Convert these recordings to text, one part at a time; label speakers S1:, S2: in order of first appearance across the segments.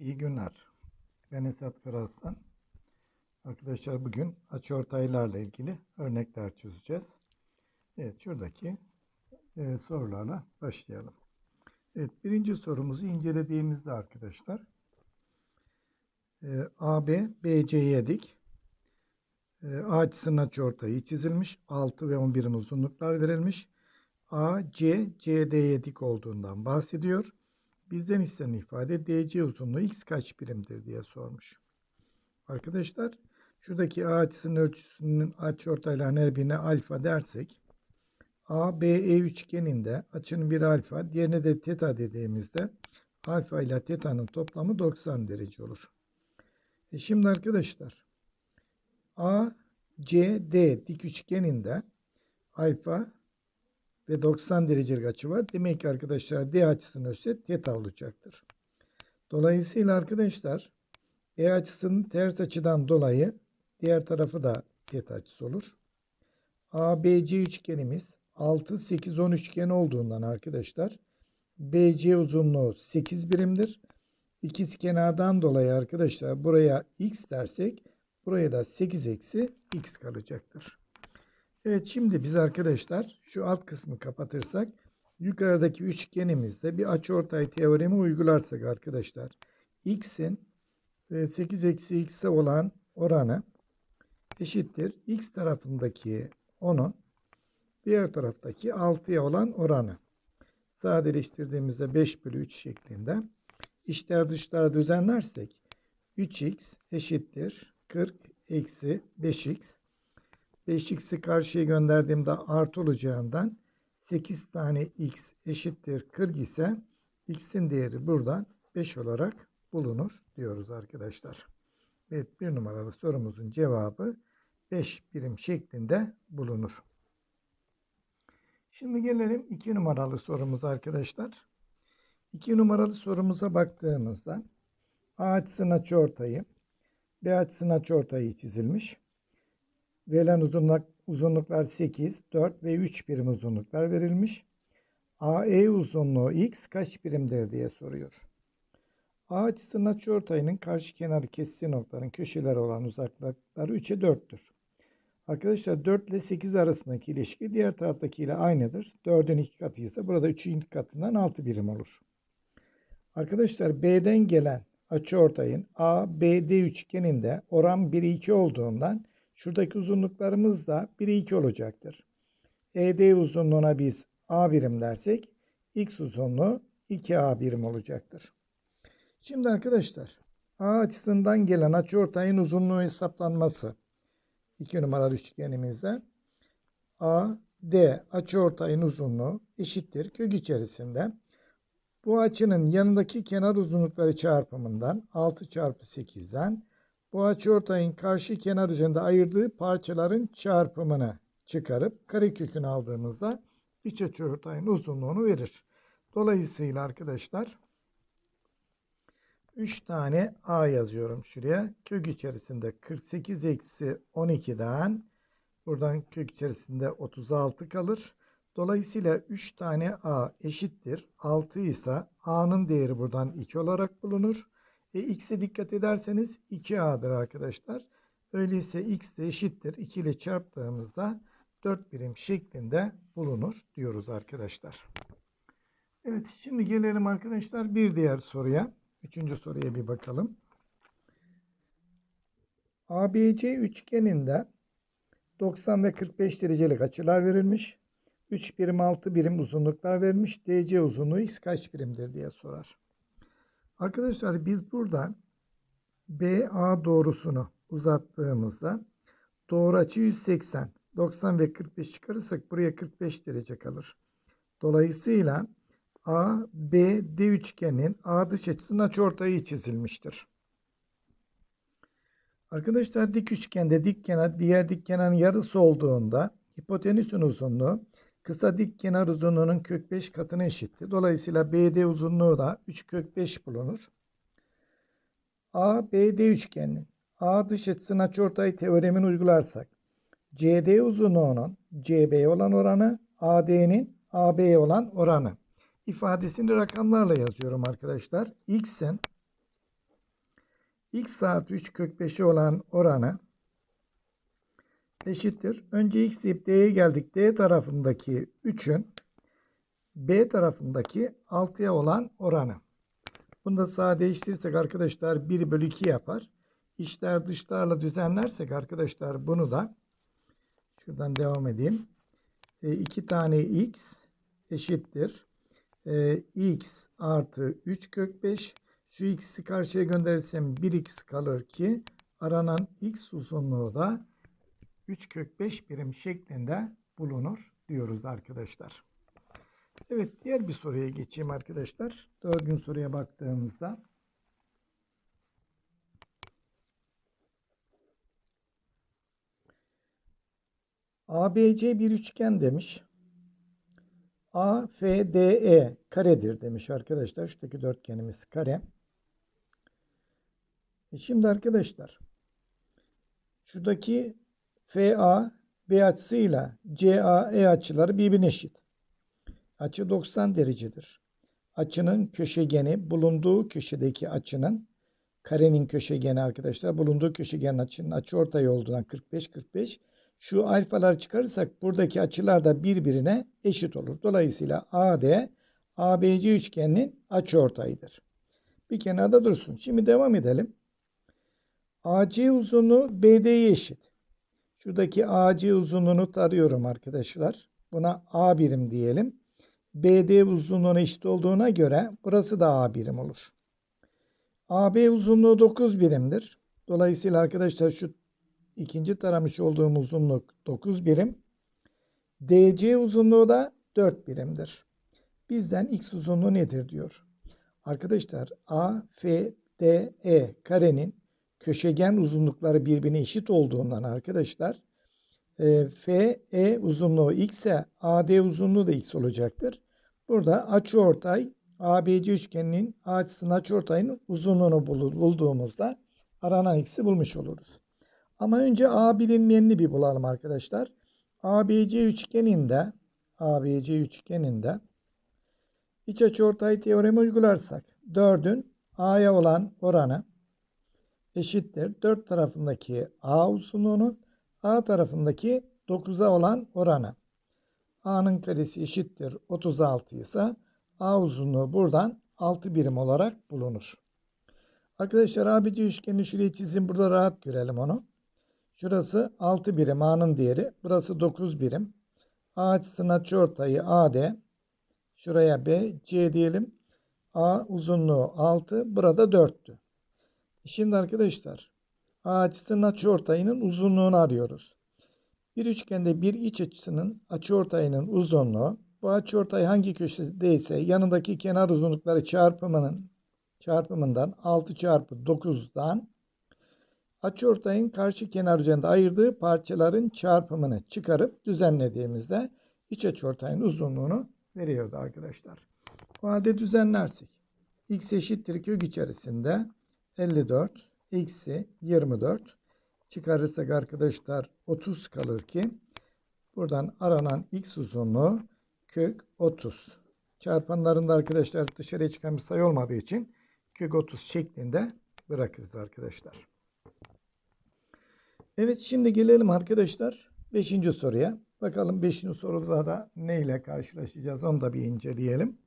S1: İyi günler. Ben Esat Karaaslan. Arkadaşlar bugün açıortaylarla ilgili örnekler çözeceğiz. Evet şuradaki e, sorularla başlayalım. Evet birinci sorumuzu incelediğimizde arkadaşlar e, AB BC'ye dik. E, A açısının açıortayı çizilmiş. 6 ve 11'in uzunluklar verilmiş. AC CD'ye dik olduğundan bahsediyor. Bizden istenen ifade DC uzunluğu x kaç birimdir diye sormuş. Arkadaşlar şuradaki A açısının ölçüsünün açıortaylarının her birine alfa dersek ABE üçgeninde açının bir alfa diğerine de teta dediğimizde alfa ile teta'nın toplamı 90 derece olur. E şimdi arkadaşlar ACD dik üçgeninde alfa ve 90 derecelik açı var. Demek ki arkadaşlar D açısının ölçüsü teta olacaktır. Dolayısıyla arkadaşlar E açısının ters açıdan dolayı diğer tarafı da teta açısı olur. ABC üçgenimiz 6, 8, 10 üçgen olduğundan arkadaşlar BC uzunluğu 8 birimdir. İkiz kenardan dolayı arkadaşlar buraya x dersek buraya da 8 eksi x kalacaktır. Evet şimdi biz arkadaşlar şu alt kısmı kapatırsak yukarıdaki üçgenimizde bir açıortay teoremi uygularsak arkadaşlar x'in 8 eksi x'e olan oranı eşittir. x tarafındaki 10'un diğer taraftaki 6'ya olan oranı. Sadeleştirdiğimizde 5 bölü 3 şeklinde içler dışlar düzenlersek 3x eşittir 40 eksi 5x 5x'i karşıya gönderdiğimde artı olacağından 8 tane x eşittir 40 ise x'in değeri buradan 5 olarak bulunur diyoruz arkadaşlar. Evet bir numaralı sorumuzun cevabı 5 birim şeklinde bulunur. Şimdi gelelim 2 numaralı sorumuz arkadaşlar. 2 numaralı sorumuza baktığımızda A açısının açıortayı, B açısının açıortayı çizilmiş. Verilen uzunluk, uzunluklar 8, 4 ve 3 birim uzunluklar verilmiş. AE uzunluğu x kaç birimdir diye soruyor. A açısının açıortayının karşı kenarı kestiği noktaların köşeleri olan uzaklıkları 3'e 4'tür. Arkadaşlar 4 ile 8 arasındaki ilişki diğer taraftaki ile aynıdır. 4'ün 2 katı ise burada 3'ün 2 katından 6 birim olur. Arkadaşlar B'den gelen açıortayın ABD üçgeninde oran 1'e 2 olduğundan Şuradaki uzunluklarımız da 1'e 2 olacaktır. ED uzunluğuna biz A birim dersek X uzunluğu 2A birim olacaktır. Şimdi arkadaşlar A açısından gelen açıortayın uzunluğu hesaplanması 2 numaralı üçgenimizde AD açıortayın uzunluğu eşittir kök içerisinde bu açının yanındaki kenar uzunlukları çarpımından 6 çarpı 8'den bu açıortayın karşı kenar üzerinde ayırdığı parçaların çarpımını çıkarıp karekökünü aldığımızda iç açıortayın uzunluğunu verir. Dolayısıyla arkadaşlar 3 tane A yazıyorum şuraya. Kök içerisinde 48 eksi 12'den buradan kök içerisinde 36 kalır. Dolayısıyla 3 tane A eşittir. 6 ise A'nın değeri buradan 2 olarak bulunur. E, x'e dikkat ederseniz 2a'dır arkadaşlar. Öyleyse x de eşittir. 2 ile çarptığımızda 4 birim şeklinde bulunur diyoruz arkadaşlar. Evet şimdi gelelim arkadaşlar bir diğer soruya. Üçüncü soruya bir bakalım. ABC üçgeninde 90 ve 45 derecelik açılar verilmiş. 3 birim 6 birim uzunluklar verilmiş. DC uzunluğu x kaç birimdir diye sorar. Arkadaşlar biz burada BA doğrusunu uzattığımızda doğru açı 180. 90 ve 45 çıkarırsak buraya 45 derece kalır. Dolayısıyla ABD üçgenin A dış açısının açıortayı çizilmiştir. Arkadaşlar dik üçgende dik kenar diğer dik kenarın yarısı olduğunda hipotenüsün uzunluğu Kısa dik kenar uzunluğunun kök 5 katına eşittir. Dolayısıyla BD uzunluğu da 3 kök 5 bulunur. ABD üçgeninin A dış açısının açıortay teoremini uygularsak CD uzunluğunun CB olan oranı AD'nin AB'ye olan oranı ifadesini rakamlarla yazıyorum arkadaşlar. X'in x artı 3 kök 5'e olan oranı eşittir. Önce x deyip d'ye geldik. D tarafındaki 3'ün B tarafındaki 6'ya olan oranı. Bunu da sadeleştirirsek arkadaşlar 1 bölü 2 yapar. İçler dışlarla düzenlersek arkadaşlar bunu da şuradan devam edeyim. 2 tane x eşittir. E, x artı 3 kök 5. Şu x'i karşıya gönderirsem 1x kalır ki aranan x uzunluğu da 3 kök 5 birim şeklinde bulunur diyoruz arkadaşlar. Evet diğer bir soruya geçeyim arkadaşlar. Dördüncü soruya baktığımızda. ABC bir üçgen demiş. AFDE karedir demiş arkadaşlar. Şuradaki dörtgenimiz kare. E şimdi arkadaşlar şuradaki FA B açısıyla CAE açıları birbirine eşit. Açı 90 derecedir. Açının köşegeni bulunduğu köşedeki açının karenin köşegeni arkadaşlar bulunduğu köşegen açının açı ortay olduğundan 45 45 şu alfalar çıkarırsak buradaki açılar da birbirine eşit olur. Dolayısıyla AD ABC üçgeninin açı ortayıdır. Bir kenarda dursun. Şimdi devam edelim. AC uzunluğu BD'ye eşit. Şuradaki AC uzunluğunu tarıyorum arkadaşlar. Buna A birim diyelim. BD uzunluğuna eşit olduğuna göre burası da A birim olur. AB uzunluğu 9 birimdir. Dolayısıyla arkadaşlar şu ikinci taramış olduğum uzunluk 9 birim. DC uzunluğu da 4 birimdir. Bizden x uzunluğu nedir diyor. Arkadaşlar A, F, D, E karenin köşegen uzunlukları birbirine eşit olduğundan arkadaşlar e, F, E uzunluğu x ise AD uzunluğu da x olacaktır. Burada açıortay ABC üçgeninin açısının açıortayının uzunluğunu bulduğumuzda aranan x'i bulmuş oluruz. Ama önce A bilinmeyenini bir bulalım arkadaşlar. ABC üçgeninde ABC üçgeninde iç açıortay teoremi uygularsak 4'ün A'ya olan oranı eşittir. 4 tarafındaki A uzunluğunun A tarafındaki 9'a olan oranı. A'nın karesi eşittir 36 ise A uzunluğu buradan 6 birim olarak bulunur. Arkadaşlar ABC üçgeni şuraya çizeyim. Burada rahat görelim onu. Şurası 6 birim A'nın değeri. Burası 9 birim. A açısının açıortayı AD. Şuraya B, C diyelim. A uzunluğu 6. Burada 4'tü. Şimdi arkadaşlar açısının açıortayının uzunluğunu arıyoruz. Bir üçgende bir iç açısının açıortayının uzunluğu bu açıortay hangi köşedeyse yanındaki kenar uzunlukları çarpımının çarpımından 6 çarpı 9'dan açıortayın karşı kenar üzerinde ayırdığı parçaların çarpımını çıkarıp düzenlediğimizde iç açıortayın uzunluğunu veriyordu arkadaşlar. O halde düzenlersek x eşittir kök içerisinde 54 eksi 24 çıkarırsak arkadaşlar 30 kalır ki buradan aranan x uzunluğu kök 30. Çarpanlarında arkadaşlar dışarıya çıkan bir sayı olmadığı için kök 30 şeklinde bırakırız arkadaşlar. Evet şimdi gelelim arkadaşlar 5. soruya. Bakalım 5. soruda da ne ile karşılaşacağız onu da bir inceleyelim.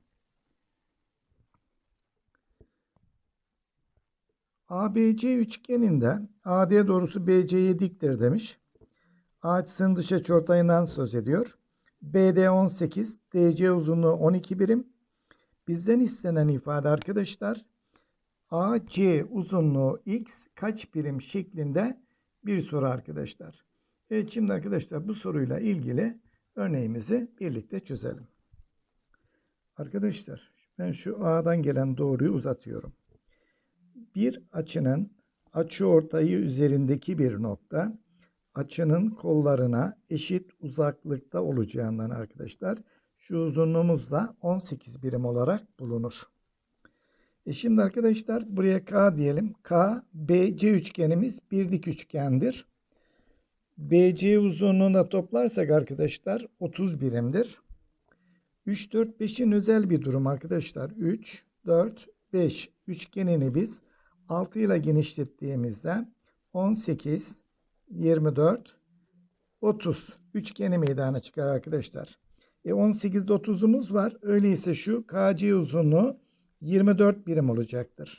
S1: ABC üçgeninde AD doğrusu BC'ye diktir demiş. Açısının dış açıortayından söz ediyor. BD 18, DC uzunluğu 12 birim. Bizden istenen ifade arkadaşlar AC uzunluğu x kaç birim şeklinde bir soru arkadaşlar. Evet şimdi arkadaşlar bu soruyla ilgili örneğimizi birlikte çözelim. Arkadaşlar ben şu A'dan gelen doğruyu uzatıyorum. Bir açının açı ortayı üzerindeki bir nokta açının kollarına eşit uzaklıkta olacağından arkadaşlar şu uzunluğumuz da 18 birim olarak bulunur. E şimdi arkadaşlar buraya K diyelim. K, BC üçgenimiz bir dik üçgendir. BC uzunluğunda toplarsak arkadaşlar 30 birimdir. 3, 4, 5'in özel bir durum arkadaşlar. 3, 4, 5 üçgenini biz 6 ile genişlettiğimizde 18, 24, 30 üçgeni meydana çıkar arkadaşlar. E 18'de 30'umuz var. Öyleyse şu KC uzunluğu 24 birim olacaktır.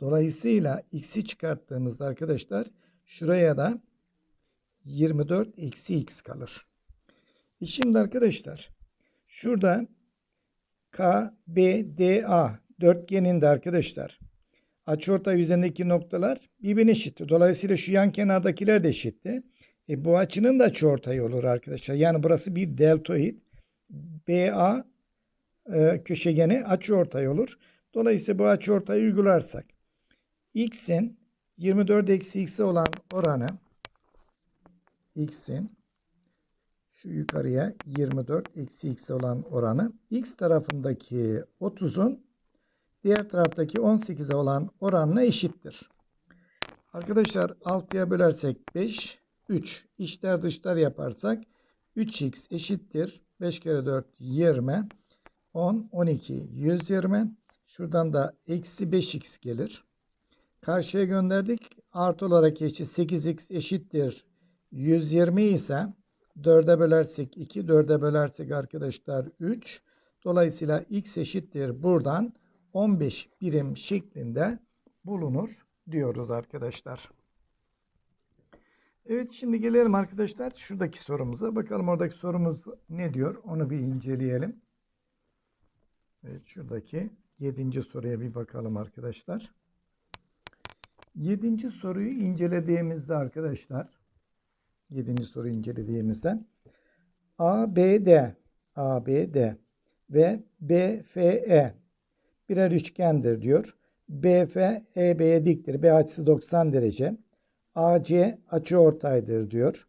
S1: Dolayısıyla x'i çıkarttığımızda arkadaşlar şuraya da 24 eksi x kalır. E şimdi arkadaşlar şurada KBDA dörtgeninde arkadaşlar açıortay üzerindeki noktalar birbirine eşitti. Dolayısıyla şu yan kenardakiler de eşitti. E, bu açının da açıortayı olur arkadaşlar. Yani burası bir deltoid. BA e, köşegeni açıortay olur. Dolayısıyla bu açıortayı uygularsak x'in 24 eksi x'e olan oranı x'in şu yukarıya 24 eksi x'e olan oranı x tarafındaki 30'un diğer taraftaki 18'e olan oranına eşittir. Arkadaşlar 6'ya bölersek 5, 3. İçler dışlar yaparsak 3x eşittir. 5 kere 4 20. 10, 12, 120. Şuradan da eksi 5x gelir. Karşıya gönderdik. Artı olarak eşit 8x eşittir. 120 ise 4'e bölersek 2, 4'e bölersek arkadaşlar 3. Dolayısıyla x eşittir. Buradan 15 birim şeklinde bulunur diyoruz arkadaşlar. Evet şimdi gelelim arkadaşlar şuradaki sorumuza. Bakalım oradaki sorumuz ne diyor? Onu bir inceleyelim. Evet şuradaki 7. soruya bir bakalım arkadaşlar. 7. soruyu incelediğimizde arkadaşlar 7. soruyu incelediğimizde ABD ABD ve BFE birer üçgendir diyor. BF EB'ye diktir. B açısı 90 derece. AC açıortaydır diyor.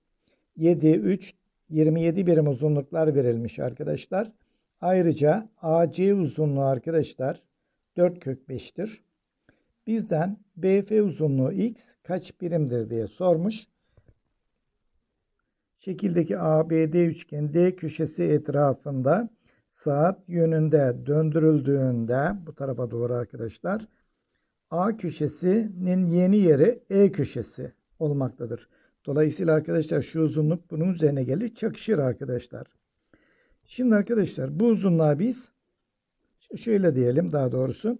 S1: 7 3 27 birim uzunluklar verilmiş arkadaşlar. Ayrıca AC uzunluğu arkadaşlar 4 kök 5'tir. Bizden BF uzunluğu x kaç birimdir diye sormuş. Şekildeki ABD üçgen D köşesi etrafında saat yönünde döndürüldüğünde bu tarafa doğru arkadaşlar A köşesinin yeni yeri E köşesi olmaktadır. Dolayısıyla arkadaşlar şu uzunluk bunun üzerine gelir çakışır arkadaşlar. Şimdi arkadaşlar bu uzunluğa biz şöyle diyelim daha doğrusu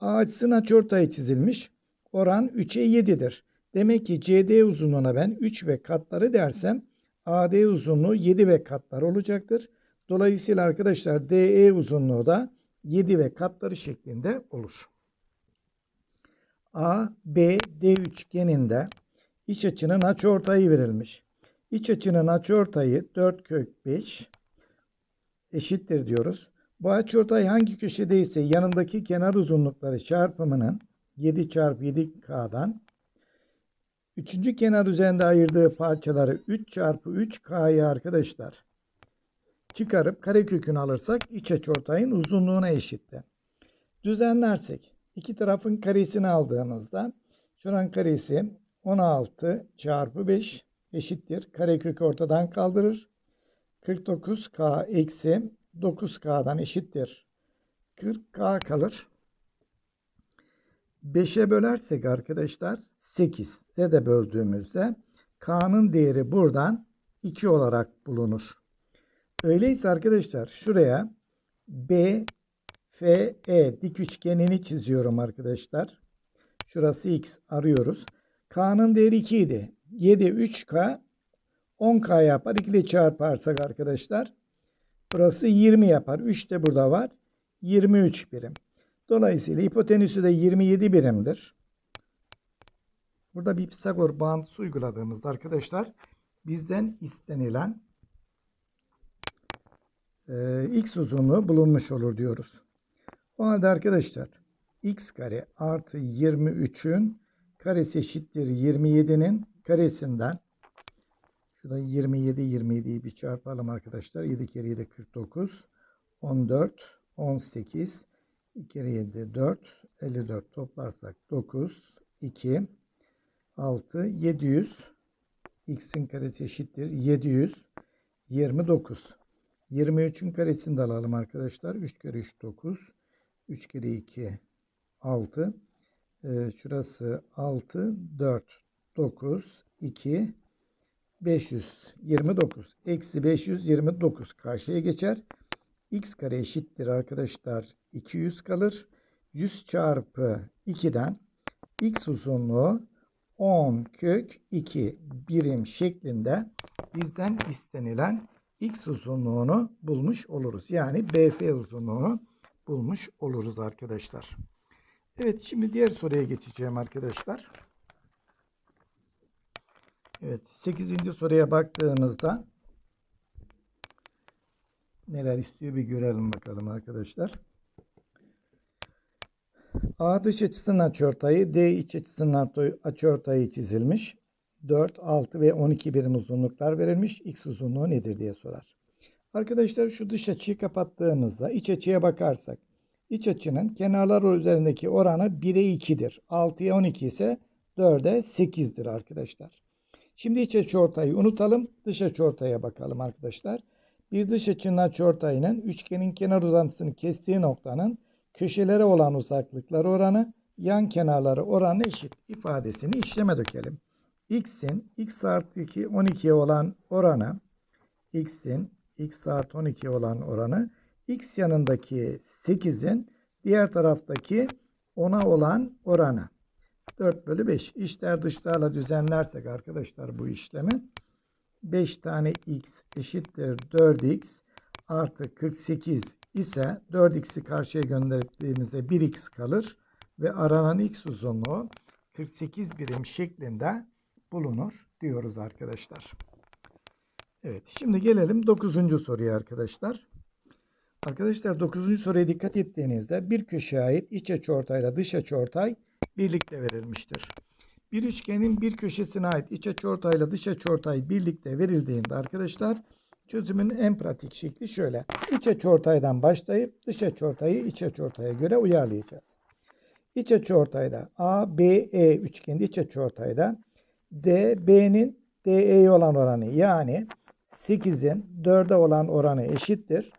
S1: A açısının açıortayı çizilmiş. Oran 3'e 7'dir. Demek ki CD uzunluğuna ben 3 ve katları dersem AD uzunluğu 7 ve katları olacaktır. Dolayısıyla arkadaşlar DE uzunluğu da 7 ve katları şeklinde olur. A, B, D üçgeninde iç açının açıortayı verilmiş. İç açının açıortayı 4 kök 5 eşittir diyoruz. Bu açıortay hangi köşedeyse yanındaki kenar uzunlukları çarpımının 7 çarpı 7K'dan üçüncü kenar üzerinde ayırdığı parçaları 3 çarpı 3K'yı arkadaşlar çıkarıp karekökünü alırsak iç açıortayın uzunluğuna eşitti. Düzenlersek iki tarafın karesini aldığımızda şuranın karesi 16 çarpı 5 eşittir. Karekökü ortadan kaldırır. 49K eksi 9K'dan eşittir. 40K kalır. 5'e bölersek arkadaşlar 8. de böldüğümüzde K'nın değeri buradan 2 olarak bulunur. Öyleyse arkadaşlar şuraya B, F, E dik üçgenini çiziyorum arkadaşlar. Şurası X arıyoruz. K'nın değeri 2 idi. 7, 3K 10K yapar. 2 ile çarparsak arkadaşlar burası 20 yapar. 3 de burada var. 23 birim. Dolayısıyla hipotenüsü de 27 birimdir. Burada bir Pisagor bağıntısı uyguladığımızda arkadaşlar bizden istenilen e, x uzunluğu bulunmuş olur diyoruz. O halde arkadaşlar x kare artı 23'ün karesi eşittir 27'nin karesinden şurada 27 27'yi bir çarpalım arkadaşlar. 7 kere 7 49 14 18 2 kere 7 4 54 toplarsak 9 2 6 700 x'in karesi eşittir 700 29 23'ün karesini de alalım arkadaşlar. 3 kere 3 9. 3 kere 2 6. Ee, şurası 6, 4, 9, 2, 529. Eksi 529 karşıya geçer. X kare eşittir arkadaşlar 200 kalır. 100 çarpı 2'den X uzunluğu 10 kök 2 birim şeklinde bizden istenilen X uzunluğunu bulmuş oluruz. Yani BF uzunluğunu bulmuş oluruz arkadaşlar. Evet şimdi diğer soruya geçeceğim arkadaşlar. Evet 8. soruya baktığımızda neler istiyor bir görelim bakalım arkadaşlar. A dış açısının açıortayı, D iç açısının açıortayı çizilmiş. 4, 6 ve 12 birim uzunluklar verilmiş. X uzunluğu nedir diye sorar. Arkadaşlar şu dış açıyı kapattığımızda iç açıya bakarsak iç açının kenarlar üzerindeki oranı 1'e 2'dir. 6'ya 12 ise 4'e 8'dir arkadaşlar. Şimdi iç açıortayı unutalım. Dış açıortaya bakalım arkadaşlar. Bir dış açının açıortayının üçgenin kenar uzantısını kestiği noktanın köşelere olan uzaklıkları oranı yan kenarları oranı eşit ifadesini işleme dökelim. X'in x artı 2 12'ye olan oranı X'in x artı 12 olan oranı X yanındaki 8'in diğer taraftaki 10'a olan oranı. 4 bölü 5. İşler dışlarla düzenlersek arkadaşlar bu işlemi 5 tane x eşittir 4x artı 48 ise 4x'i karşıya gönderdiğimizde 1x kalır ve aranan x uzunluğu 48 birim şeklinde bulunur diyoruz arkadaşlar. Evet şimdi gelelim 9. soruya arkadaşlar. Arkadaşlar 9. soruya dikkat ettiğinizde bir köşeye ait iç açıortayla dış açıortay birlikte verilmiştir. Bir üçgenin bir köşesine ait iç açıortayla dış açıortay birlikte verildiğinde arkadaşlar çözümün en pratik şekli şöyle. İç açıortaydan başlayıp dış açıortayı iç açıortaya göre uyarlayacağız. İç açıortayda A, B, E üçgeni iç açıortayda D, B'nin DE'ye olan oranı yani 8'in 4'e olan oranı eşittir.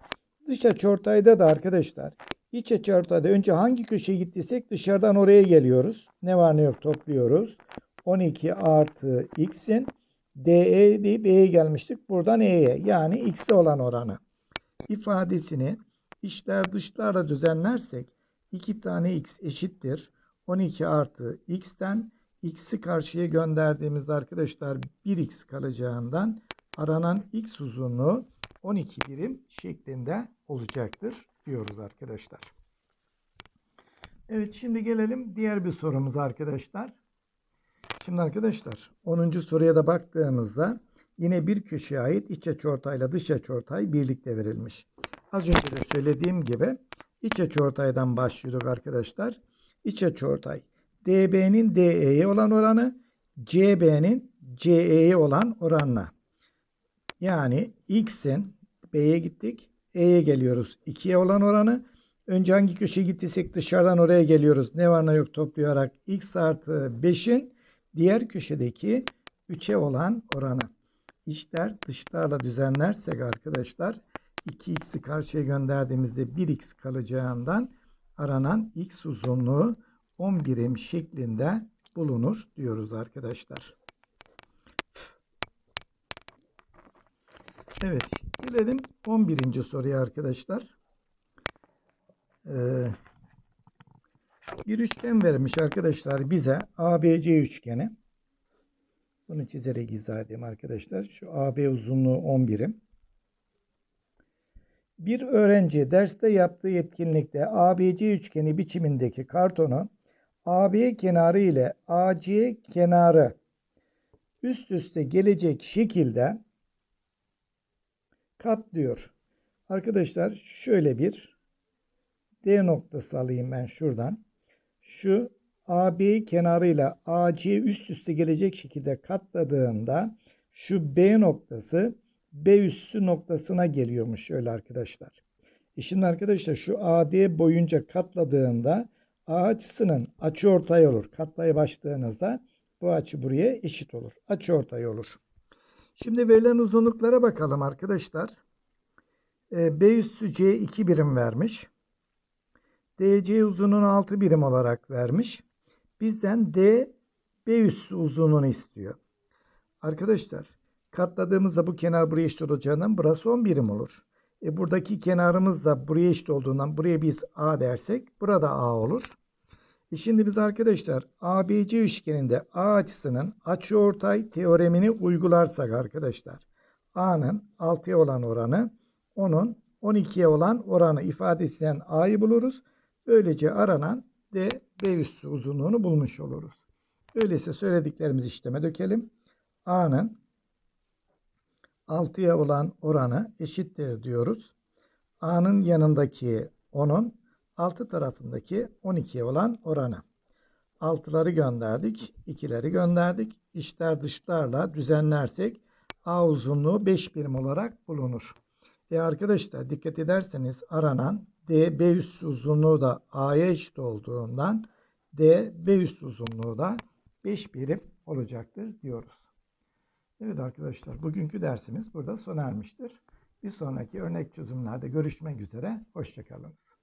S1: Dış açıortayda da arkadaşlar iç açıortayda önce hangi köşeye gittiysek dışarıdan oraya geliyoruz. Ne var ne yok topluyoruz. 12 artı x'in DE deyip E'ye gelmiştik. Buradan E'ye yani x'e olan oranı. ifadesini içler dışlarla düzenlersek 2 tane x eşittir. 12 artı x'ten x'i karşıya gönderdiğimiz arkadaşlar 1x kalacağından aranan x uzunluğu 12 birim şeklinde olacaktır diyoruz arkadaşlar. Evet şimdi gelelim diğer bir sorumuza arkadaşlar. Şimdi arkadaşlar 10. soruya da baktığımızda yine bir köşeye ait iç açıortayla dış açıortay birlikte verilmiş. Az önce de söylediğim gibi iç açıortaydan başlıyorduk arkadaşlar. İç açıortay DB'nin DE'ye olan oranı CB'nin CE'ye olan oranına. Yani X'in B'ye gittik. E'ye geliyoruz. 2'ye olan oranı. Önce hangi köşeye gittiysek dışarıdan oraya geliyoruz. Ne var ne yok toplayarak X artı 5'in diğer köşedeki 3'e olan oranı. İşler dışlarla düzenlersek arkadaşlar 2x'i karşıya gönderdiğimizde 1x kalacağından aranan x uzunluğu 10 birim şeklinde bulunur diyoruz arkadaşlar. Evet gelelim 11. soruya arkadaşlar. Ee, bir üçgen vermiş arkadaşlar bize ABC üçgeni. Bunu çizerek izah edeyim arkadaşlar. Şu AB uzunluğu 10 birim. Bir öğrenci derste yaptığı etkinlikte ABC üçgeni biçimindeki kartonu AB kenarı ile AC kenarı üst üste gelecek şekilde katlıyor. Arkadaşlar şöyle bir D noktası alayım ben şuradan. Şu AB kenarıyla AC üst üste gelecek şekilde katladığında şu B noktası B üssü noktasına geliyormuş şöyle arkadaşlar. E şimdi arkadaşlar şu AD boyunca katladığında A açısının açı ortay olur. Katlaya başladığınızda bu açı buraya eşit olur. Açı ortay olur. Şimdi verilen uzunluklara bakalım arkadaşlar. E, B üssü C 2 birim vermiş. DC uzunluğunu 6 birim olarak vermiş. Bizden D B üssü uzunluğunu istiyor. Arkadaşlar katladığımızda bu kenar buraya eşit olacağından burası 10 birim olur. E buradaki kenarımız da buraya eşit olduğundan buraya biz A dersek burada A olur. E şimdi biz arkadaşlar ABC üçgeninde A açısının açıortay teoremini uygularsak arkadaşlar A'nın 6'ya olan oranı onun 12'ye olan oranı ifadesinden A'yı buluruz. Böylece aranan D B üssü uzunluğunu bulmuş oluruz. Öyleyse söylediklerimizi işleme dökelim. A'nın 6'ya olan oranı eşittir diyoruz. A'nın yanındaki 10'un 6 tarafındaki 12'ye olan oranı. 6'ları gönderdik, 2'leri gönderdik. İşler dışlarla düzenlersek A uzunluğu 5 birim olarak bulunur. E arkadaşlar dikkat ederseniz aranan D B üssü uzunluğu da A'ya eşit olduğundan D B üssü uzunluğu da 5 birim olacaktır diyoruz. Evet arkadaşlar bugünkü dersimiz burada sona ermiştir. Bir sonraki örnek çözümlerde görüşmek üzere. Hoşçakalınız.